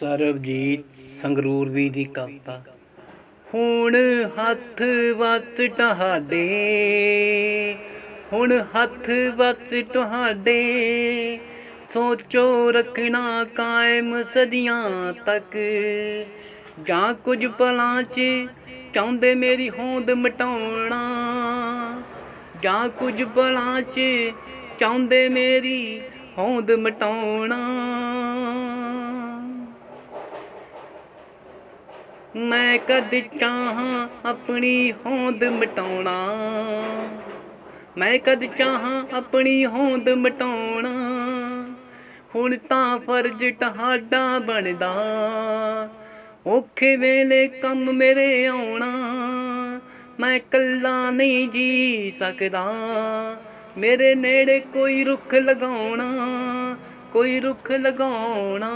ਸਰਬਜੀਤ ਸੰਗਰੂਰ ਵੀ ਦੀ ਕਵਿਤਾ। ਹੁਣ ਹੱਥ ਵੱਸ ਤੁਹਾਡੇ, ਹੁਣ ਹੱਥ ਵੱਸ ਤੁਹਾਡੇ, ਸੋਚੋ ਰੱਖਣਾ ਕਾਇਮ ਸਦੀਆਂ ਤੱਕ। ਜਾਂ ਕੁਝ ਪਲਾਂ 'ਚ ਚਾਹੁੰਦੇ ਮੇਰੀ ਹੋਂਦ ਮਟਾਉਣਾ, ਜਾਂ ਕੁਝ ਪਲਾਂ 'ਚ ਚਾਹੁੰਦੇ ਮੇਰੀ ਹੋਂਦ ਮਟਾਉਣਾ। ਮੈਂ ਕਦ ਚਾਹਾਂ ਆਪਣੀ ਹੋਂਦ ਮਟਾਉਣਾ? ਮੈਂ ਕਦ ਚਾਹਾਂ ਆਪਣੀ ਹੋਂਦ ਮਟਾਉਣਾ? ਹੁਣ ਤਾਂ ਫਰਜ਼ ਤੁਹਾਡਾ ਬਣਦਾ। ਔਖੇ ਵੇਲੇ ਕੰਮ ਮੇਰੇ ਆਉਣਾ। ਮੈਂ ਕੱਲਾ ਨਹੀਂ ਜੀ ਸਕਦਾ। ਮੇਰੇ ਨੇੜੇ ਕੋਈ ਰੁੱਖ ਲਗਾਉਣਾ, ਕੋਈ ਰੁੱਖ ਲਗਾਉਣਾ।